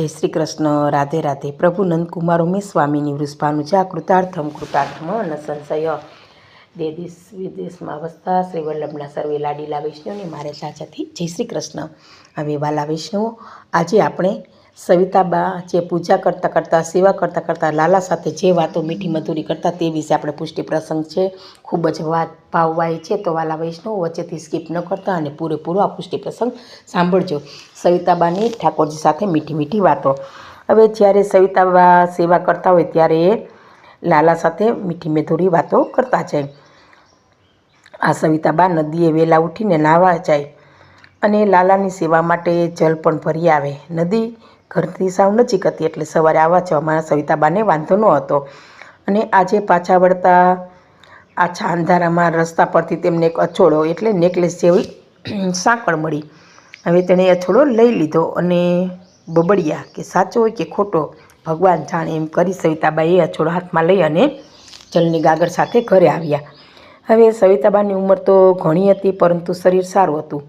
જય શ્રી કૃષ્ણ, રાધે રાધે. પ્રભુ નંદકુમાર ઉમેશ સ્વામીની વૃષભાનુજા કૃતાર્થમ કૃતાર્થમ ન સંશય દેશ વિદેશમાં વસતા શ્રી વલ્લભના સર્વે લાડીલા વૈષ્ણવને મારે સાચાથી જય શ્રી કૃષ્ણ. હવે વાલા વૈષ્ણવો, આજે આપણે સવિતાબા જે પૂજા કરતાં કરતાં, સેવા કરતાં કરતાં લાલા સાથે જે વાતો મીઠી મધુરી કરતા તે વિશે આપણે પુષ્ટિ પ્રસંગ છે. ખૂબ જ વાત ભાવવાય છે તો વાલા વૈષ્ણવ વચ્ચેથી સ્કીપ ન કરતા અને પૂરેપૂરો આ પુષ્ટિ પ્રસંગ સાંભળજો. સવિતાબાની ઠાકોરજી સાથે મીઠી મીઠી વાતો. હવે જ્યારે સવિતાબા સેવા કરતા હોય ત્યારે એ લાલા સાથે મીઠી મધુરી વાતો કરતા જાય. આ સવિતાબા નદીએ વહેલા ઉઠીને નાહવા જાય અને લાલાની સેવા માટે જલ પણ ભરી આવે. નદી ઘરથી સાવ નજીક હતી એટલે સવારે આવવા જવામાં સવિતાબાને વાંધો ન હતો. અને આજે પાછા વળતા આછા અંધારામાં રસ્તા પરથી તેમને એક અછોડો એટલે નેકલેસ જેવી સાંકળ મળી. હવે તેણે અછોડો લઈ લીધો અને બબડિયા કે સાચો હોય કે ખોટો, ભગવાન જાણે એમ કરી સવિતાબાએ એ અછોડો હાથમાં લઈ અને જલની ગાગર સાથે ઘરે આવ્યા. હવે સવિતાબાની ઉંમર તો ઘણી હતી, પરંતુ શરીર સારું હતું.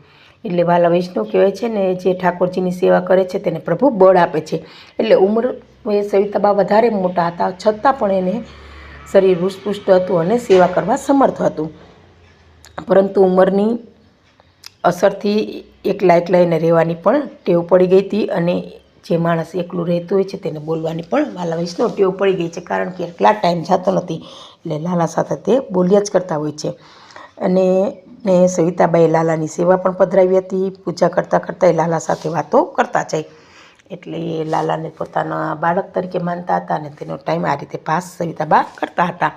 એટલે વાલા વૈષ્ણવ કહેવાય છે ને, જે ઠાકોરજીની સેવા કરે છે તેને પ્રભુ બળ આપે છે. એટલે ઉંમર એ સવિતાબા વધારે મોટા હતા, છતાં પણ એને શરીર હૃષ્ટપુષ્ટ હતું અને સેવા કરવા સમર્થ હતું. પરંતુ ઉંમરની અસરથી એકલા એકલા એને રહેવાની પણ ટેવ પડી ગઈ હતી અને જે માણસ એકલું રહેતું હોય છે તેને બોલવાની પણ વાલા વૈષ્ણવ ટેવ પડી ગઈ છે, કારણ કે એટલા ટાઈમ જતો નથી. એટલે લાલા સાથે તે બોલ્યા જ કરતા હોય છે. અને ને સવિતાબાઈ લાલાની સેવા પણ પધરાવી હતી. પૂજા કરતાં કરતાં એ લાલા સાથે વાતો કરતા જાય. એટલે એ લાલાને પોતાના બાળક તરીકે માનતા હતા અને તેનો ટાઈમ આ રીતે પાસ સવિતાબા કરતા હતા.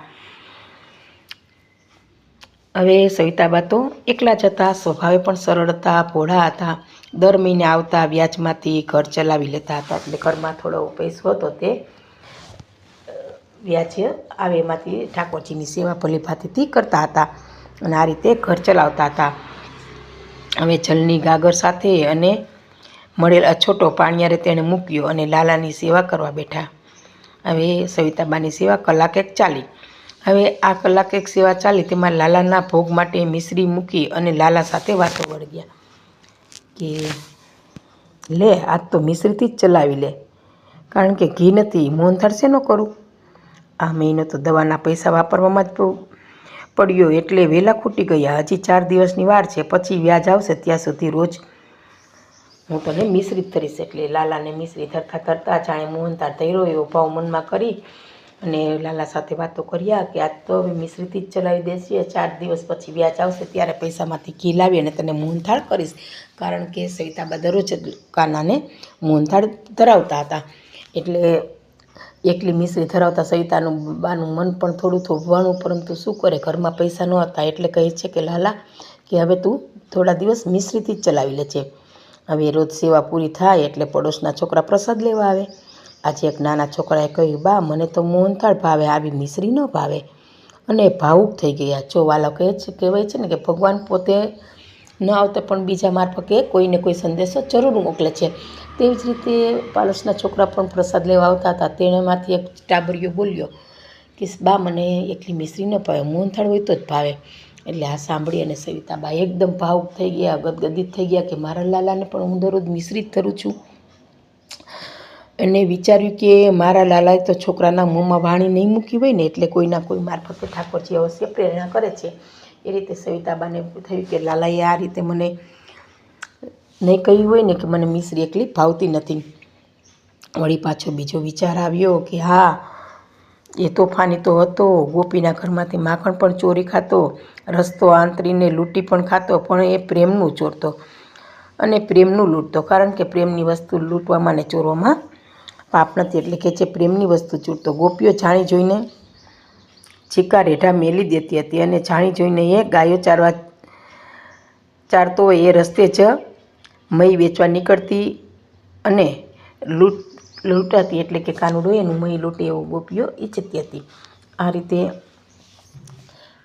હવે સવિતાબા તો એકલા જ હતા. સ્વભાવે પણ સરળ હતા, ભોળા હતા. દર મહિને આવતા વ્યાજમાંથી ઘર ચલાવી લેતા હતા. એટલે ઘરમાં થોડો પૈસો હતો તે. વ્યાજ આવે એમાંથી ઠાકોરજીની સેવા ભલીભાતીથી કરતા હતા. અને આ રીતે ઘર ચલાવતા હતા. હવે જલની ગાગર સાથે અને મળેલ અછોટો પાણીયારે તેણે મૂક્યો અને લાલાની સેવા કરવા બેઠા. હવે સવિતાબાની સેવા કલાક એક ચાલી. હવે આ કલાક એક સેવા ચાલી તેમાં લાલાના ભોગ માટે મિશ્રી મૂકી અને લાલા સાથે વાતો વળગ્યા કે, લે, આજ તો મિશ્રીથી જ ચલાવી લે. કારણ કે ઘી નથી, મોહનથાળ શેનો કરું? આ મહિનો તો દવાના પૈસા વાપરવામાં જ પડ્યો એટલે વહેલા ખૂટી ગયા. હજી ચાર દિવસની વાર છે, પછી વ્યાજ આવશે ત્યાં સુધી રોજ. હું તને મિશ્રિત કરીશ એટલે લાલાને મિશ્રી ધરતા કરતા જાણે મોહનતાર ધૈરો એવો ભાવ મનમાં કરી અને લાલા સાથે વાતો કર્યા કે આજ તો હવે મિશ્રીથી જ ચલાવી દેશે. ચાર દિવસ પછી વ્યાજ આવશે ત્યારે પૈસામાંથી ઘી લાવી અને તને મોહનથાળ કરીશ. કારણ કે સવિતાબા દરરોજ કાનાને મોહનથાળ ધરાવતા હતા. એટલે એકલી મિશ્રી ધરાવતા સવિતાનું બાનું મન પણ થોડું થોભવાનું પરંતુ શું કરે? ઘરમાં પૈસા ન હતા, એટલે કહે છે કે, લાલા, કે હવે તું થોડા દિવસ મિશ્રીથી જ ચલાવી લે છે હવે રોજ સેવા પૂરી થાય એટલે પડોશના છોકરા પ્રસાદ લેવા આવે. આજે એક નાના છોકરાએ કહ્યું, બા, મને તો મોહનથાળ ભાવે, આવી મિશ્રી ન ભાવે. અને ભાવુક થઈ ગયા. જો વાલો કહે છે, કહેવાય છે ને કે ભગવાન પોતે ન આવતા પણ બીજા મારફકે કોઈને કોઈ સંદેશો જરૂર મોકલે છે. તેવી જ રીતે પાલસના છોકરા પણ પ્રસાદ લેવા આવતા હતા. તેનામાંથી એક ટાબરિયો બોલ્યો કે બા, મને એકલી મિશ્રી ન ભાવે મોહનથાળ હોય તો જ ભાવે. એટલે આ સાંભળી અને સવિતાબા એકદમ ભાવુક થઈ ગયા, ગદગદિત થઈ ગયા કે, મારા લાલાને પણ હું દરરોજ મિશ્રિત કરું છું. અને વિચાર્યું કે, મારા લાલાએ તો છોકરાના મોંમાં વાણી નહીં મૂકી હોય ને, એટલે કોઈના કોઈ મારફતે ઠાકોરજી અવશ્ય પ્રેરણા કરે છે. એ રીતે સવિતાબાને થયું કે, લાલાએ આ રીતે મને નહીં કહ્યું હોય ને કે મને મિશ્રી એકલી ભાવતી નથી. વળી પાછો બીજો વિચાર આવ્યો કે, હા, એ તોફાની તો હતો, ગોપીના ઘરમાંથી માખણ પણ ચોરી ખાતો, રસ્તો આંતરીને લૂંટી પણ ખાતો, પણ એ પ્રેમનું ચોરતો અને પ્રેમનું લૂંટતો કારણ કે પ્રેમની વસ્તુ લૂંટવામાં ને ચોરવામાં પાપ નથી, એટલે કે જે પ્રેમની વસ્તુ ચોરતો, ગોપીઓ જાણી જોઈને ચીકા રેઢા મેલી દેતી હતી અને જાણી જોઈને એ ગાયો ચારવા ચારતો હોય એ રસ્તે જ મહી વેચવા નીકળતી અને લૂંટ, લૂંટાતી એટલે કે કાનુડો એનું મહી લૂંટે એવો ગોપીઓ ઈચ્છતી હતી. આ રીતે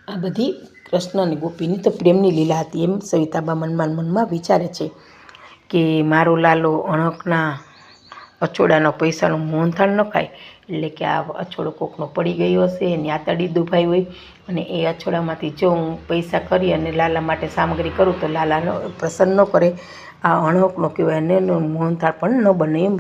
આ બધી કૃષ્ણ અને ગોપીની તો પ્રેમની લીલા હતી એમ સવિતાબા મનમાં મનમાં વિચારે છે કે મારો લાલો અણકના અછોડાનો પૈસાનો મોહનથાળ ન ખાય. એટલે કે આ અછોડો કોકનો પડી ગયો હશે, એની આતડી દુભાઈ હોય. અને એ અછોડામાંથી જો હું પૈસા કરી અને લાલા માટે સામગ્રી કરું તો લાલાનો પ્રસન્ન ન કરે. આ અણોકનો કહેવાય અને મોહનથાળ પણ ન બને એમ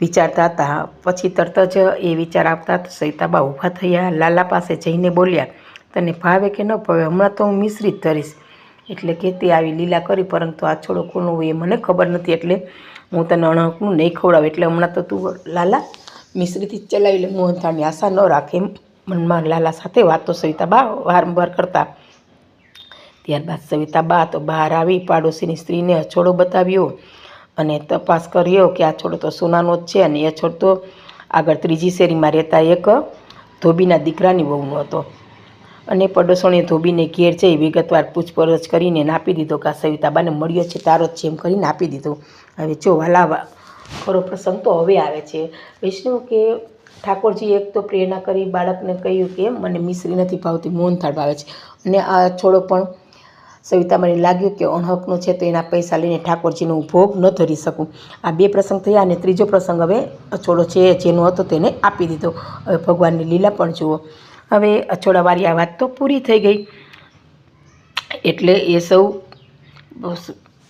વિચારતા હતા. પછી તરત જ એ વિચાર આવતા જ સવિતાબા ઊભા થયા. લાલા પાસે જઈને બોલ્યા, તને ભાવે કે ન ભાવે હમણાં તો હું મિશ્રિત ધરીશ. એટલે કે તે આવી લીલા કરી, પરંતુ આ છોડો કોનો એ મને ખબર નથી. એટલે હું તને અણહકનું નહીં ખવડાવું. એટલે હમણાં તો તું, લાલા મિશ્રીથી ચલાવી લે મોહનથાળની આશા ન રાખે. મનમાં લાલા સાથે વાતો સવિતાબા વારંવાર કરતા. ત્યારબાદ સવિતાબા તો બહાર આવી, પાડોશીની સ્ત્રીને અછોડો બતાવ્યો અને તપાસ કર્યો કે આ છોડો તો સોનાનો જ છે અને એ છોડ તો આગળ ત્રીજી શેરીમાં રહેતા એક ધોબીના દીકરાની વહુનો હતો. અને પડોશણીએ ધોબીને ઘેર જઈ વિગતવાર પૂછપરછ કરીને નાપી દીધો કે આ સવિતાબાને મળ્યો છે, તારો જ છે એમ કરીને આપી દીધો. હવે જો વાલા ખરો પ્રસંગ તો હવે આવે છે. વૈષ્ણવ કે ઠાકોરજી એક તો પ્રેરણા કરી, બાળકને કહ્યું કે મને મિશ્રી નથી ભાવતી મોહનથાળ ભાવે છે. અને આ છોડો પણ સવિતાબાને લાગ્યું કે અણહકનો છે તો એના પૈસા લઈને ઠાકોરજીનો હું ભોગ ન ધરી શકું. આ બે પ્રસંગ થયા અને ત્રીજો પ્રસંગ હવે અછોડો છે જેનો હતો તેને આપી દીધો. હવે ભગવાનની લીલા પણ જુઓ. હવે અછોડાવાળી આ વાત તો પૂરી થઈ ગઈ. એટલે એ સૌ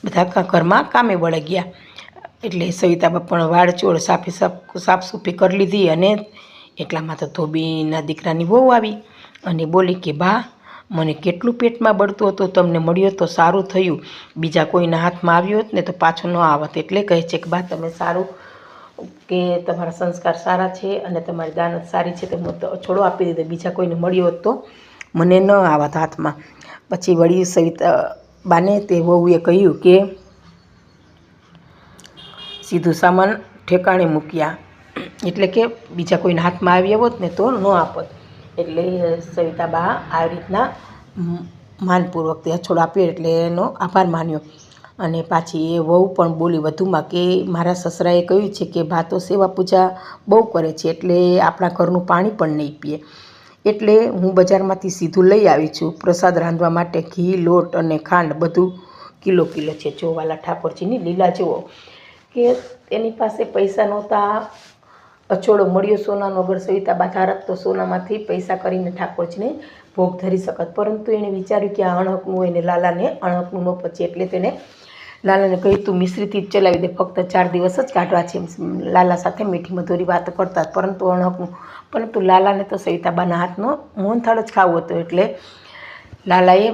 બધા ઘરમાં કામે વળી ગયા એટલે સવિતાબા પણ વાળચોળ સાફી સાફ સાફસૂફી કરી લીધી અને એટલામાં તો ધોબીના દીકરાની વહુ આવી અને બોલી કે, બા, મને કેટલું પેટમાં બળતું હતું, તમને મળ્યો તો સારું થયું. બીજા કોઈના હાથમાં આવ્યો હોત ને તો પાછો ન આવત. એટલે કહે છે કે, બા, તમે સારું કે તમારા સંસ્કાર સારા છે અને તમારી દાનત સારી છે, તો હું છોડો આપી દીધો. બીજા કોઈને મળ્યો હોત તો મને ન આવત હાથમાં. પછી વળી સવિતા બાને તે વહુએ કહ્યું કે સીધું સામાન ઠેકાણે મૂક્યા. એટલે કે બીજા કોઈના હાથમાં આવ્યા હોત ને તો ન આપત. એટલે સવિતાબા આવી રીતના માનપૂર્વક તે અછોડ આપ્યો એટલે એનો આભાર માન્યો. અને પાછી એ વહુ પણ બોલી વધુમાં કે મારા સસરાએ કહ્યું છે કે ભાતો સેવા પૂજા બહુ કરે છે એટલે આપણા ઘરનું પાણી પણ નહીં પીએ. એટલે હું બજારમાંથી સીધું લઈ આવી છું. પ્રસાદ રાંધવા માટે ઘી, લોટ અને ખાંડ બધું કિલો કિલો છે. જો વાલા ઠાકોરજીની લીલા જુઓ. કે એની પાસે પૈસા નહોતા. અછોડો મળ્યો સોનાનો અગર સવિતા બાધારક તો સોનામાંથી પૈસા કરીને ઠાકોરજીને ભોગ ધરી શકત. પરંતુ એણે વિચાર્યું કે આ અણહકનું હોય ને લાલાને અણહકનું ન પચે એટલે તેને લાલાને કહ્યું, તું મિશ્રીથી જ ચલાવી દે, ફક્ત ચાર દિવસ જ કાઢવા છે. લાલા સાથે મીઠી મધુરી વાતો કરતા, પરંતુ અણહકનું, પરંતુ લાલાને તો સવિતાબાના હાથનો મોહનથાળ જ ખાવો હતો એટલે લાલાએ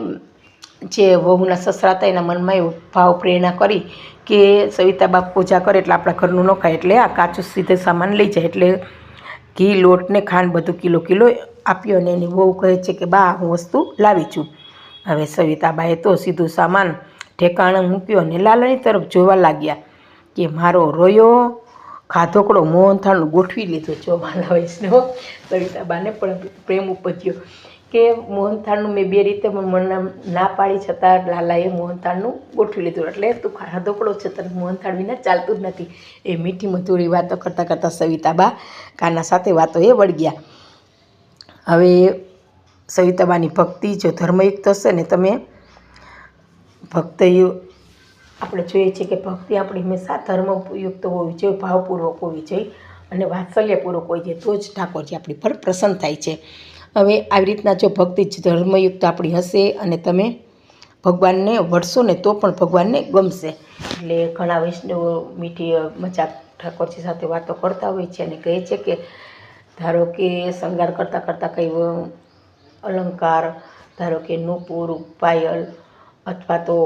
જે વહુના સસરા હતા એના મનમાં એવો ભાવ પ્રેરણા કરી કે સવિતાબા પૂજા કરે એટલે આપણા ઘરનું ન ખાય એટલે આ કાચું સીધે સામાન લઈ જાય એટલે ઘી, લોટ ને ખાંડ બધું કિલો કિલો આપ્યો અને એની બહુ કહે છે કે, બા, હું વસ્તુ લાવી છું. હવે સવિતાબાએ તો સીધું સામાન ઠેકાણે મૂક્યો અને લાલાની તરફ જોવા લાગ્યા કે, મારો રોયો, ખાધોકડો મોહનથાળનું ગોઠવી લીધું. જોવાના વૈષ્ણવ, સવિતાબાને પણ પ્રેમ ઉપજ્યો કે મોહનથાળનું મેં બે રીતે મને ના પાડી છતાં લાલાએ મોહનથાળનું ગોઠવી લીધું. એટલે તું ખાધોકડો છે, તને મોહનથાળ વિના ચાલતું જ નથી. એ મીઠી મધુરી વાતો કરતાં કરતાં સવિતાબા કાના સાથે વાતો એ વળગ્યા હવે સવિતાબાની ભક્તિ જો ધર્મયુક્ત હશે ને તમે ભક્ત આપણે જોઈએ છીએ કે ભક્તિ આપણી હંમેશા ધર્મયુક્ત હોવી જોઈએ, ભાવપૂર્વક હોવી જોઈએ અને વાત્સલ્યપૂર્વક હોય છે તો જ ઠાકોરજી આપણી પર પ્રસન્ન થાય છે. હવે આવી રીતના જો ભક્તિ ધર્મયુક્ત આપણી હશે અને તમે ભગવાનને વળશો ને તો પણ ભગવાનને ગમશે. એટલે ઘણા વૈષ્ણવો મીઠી મજાક ઠાકોરજી સાથે વાતો કરતા હોય છે અને કહે છે કે ધારો કે શણગાર કરતાં કરતાં કંઈ અલંકાર, ધારો કે નૂપુર, પાયલ અથવા તો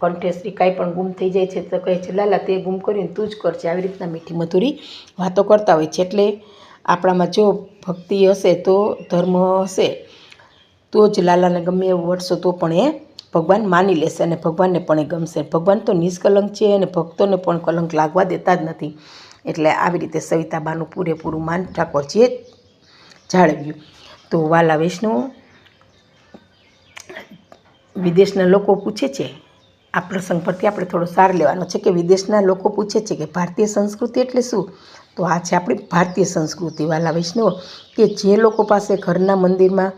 કંઠેશ્રી કાંઈ પણ ગુમ થઈ જાય છે તો કહે છે, લાલા, તે ગુમ કરીને તું જ કરજે. આવી રીતના મીઠી મધુરી વાતો કરતા હોય છે. એટલે આપણામાં જો ભક્તિ હશે તો ધર્મ હશે, તો જ લાલાને ગમે એવું વર્ષો તો પણ એ ભગવાન માની લેશે અને ભગવાનને પણ એ ગમશે. ભગવાન તો નિષ્કલંક છે અને ભક્તોને પણ કલંક લાગવા દેતા જ નથી. એટલે આવી રીતે સવિતાબાનું પૂરેપૂરું માન ઠાકોરજીએ જાળવ્યું. તો વાલા વૈષ્ણવો, વિદેશના લોકો પૂછે છે, આ પ્રસંગ પરથી આપણે થોડો સાર લેવાનો છે કે વિદેશના લોકો પૂછે છે કે ભારતીય સંસ્કૃતિ એટલે શું? તો આ છે આપણી ભારતીય સંસ્કૃતિ. વાલા કે જે લોકો પાસે ઘરના મંદિરમાં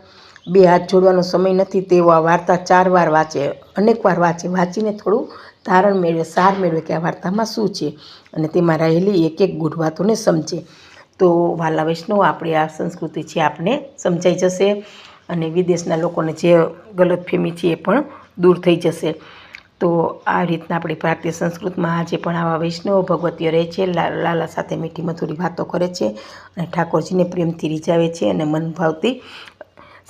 બે હાથ જોડવાનો સમય નથી, તેઓ આ વાર્તા ચાર વાર વાંચે, અનેક વાર વાંચે. વાંચીને થોડું તારણ મેળવે, સાર મેળવે કે આ વાર્તામાં શું છે અને તેમાં રહેલી એક એક ગુઢ વાતોને સમજે. તો વાલા વૈષ્ણવ, આપણી આ સંસ્કૃતિ છે આપને સમજાઈ જશે અને વિદેશના લોકોને જે ગલતફહેમી છે એ પણ દૂર થઈ જશે. તો આ રીતના આપણી ભારતીય સંસ્કૃતમાં આજે પણ આવા વૈષ્ણવ ભગવતીઓ રહે છે લાલા સાથે મીઠી મધુરી વાતો કરે છે અને ઠાકોરજીને પ્રેમથી રીઝાવે છે અને મનભાવતી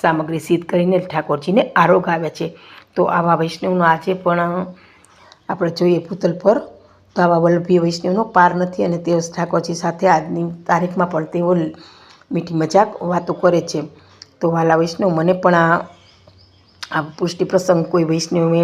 સામગ્રી સિદ્ધ કરીને ઠાકોરજીને આરોગ આવે છે. તો આવા વૈષ્ણવનો આજે પણ આપણે જોઈએ ભૂતલ પર, તો આવા વલ્લભી વૈષ્ણવનો પાર નથી અને તેઓ ઠાકોરજી સાથે આજની તારીખમાં પણ તેઓ મીઠી મજાક વાતો કરે છે. તો વાલા વૈષ્ણવ, મને પણ આ આ પુષ્ટિ પ્રસંગ કોઈ વૈષ્ણવે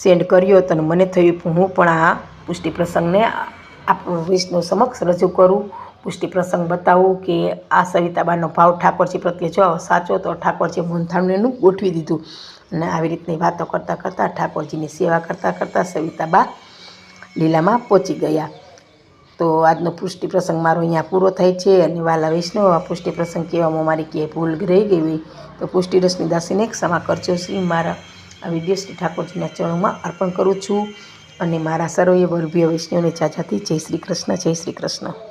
સેન્ડ કર્યો હતો અને મને થયું કે હું પણ આ પુષ્ટિ પ્રસંગને આપ, વિષ્ણુ સમક્ષ રજૂ કરું. પુષ્ટિ પ્રસંગ બતાવું કે આ સવિતાબાનો ભાવ ઠાકોરજી પ્રત્યે જો સાચો તો ઠાકોરજી મોહનથાળનું ગોઠવી દીધું. અને આવી રીતની વાતો કરતાં કરતાં ઠાકોરજીની સેવા કરતાં કરતાં સવિતાબા લીલામાં પહોંચી ગયા. તો આજનો પુષ્ટિ પ્રસંગ મારો અહીંયા પૂરો થાય છે અને વાલા વૈષ્ણવ આ પુષ્ટિ પ્રસંગ કહેવામાં મારી ક્યાંય ભૂલ રહી ગઈ હોય તો પુષ્ટિ રશ્મિદાસીને ક્ષમા કરજો. શ્રી મારા આ વીડિયો શ્રી ઠાકોરજીના ચરણોમાં અર્પણ કરું છું. અને મારા સર્વે વલ્લભીય વૈષ્ણવને ચાચાથી જય શ્રી કૃષ્ણ, જય શ્રી કૃષ્ણ.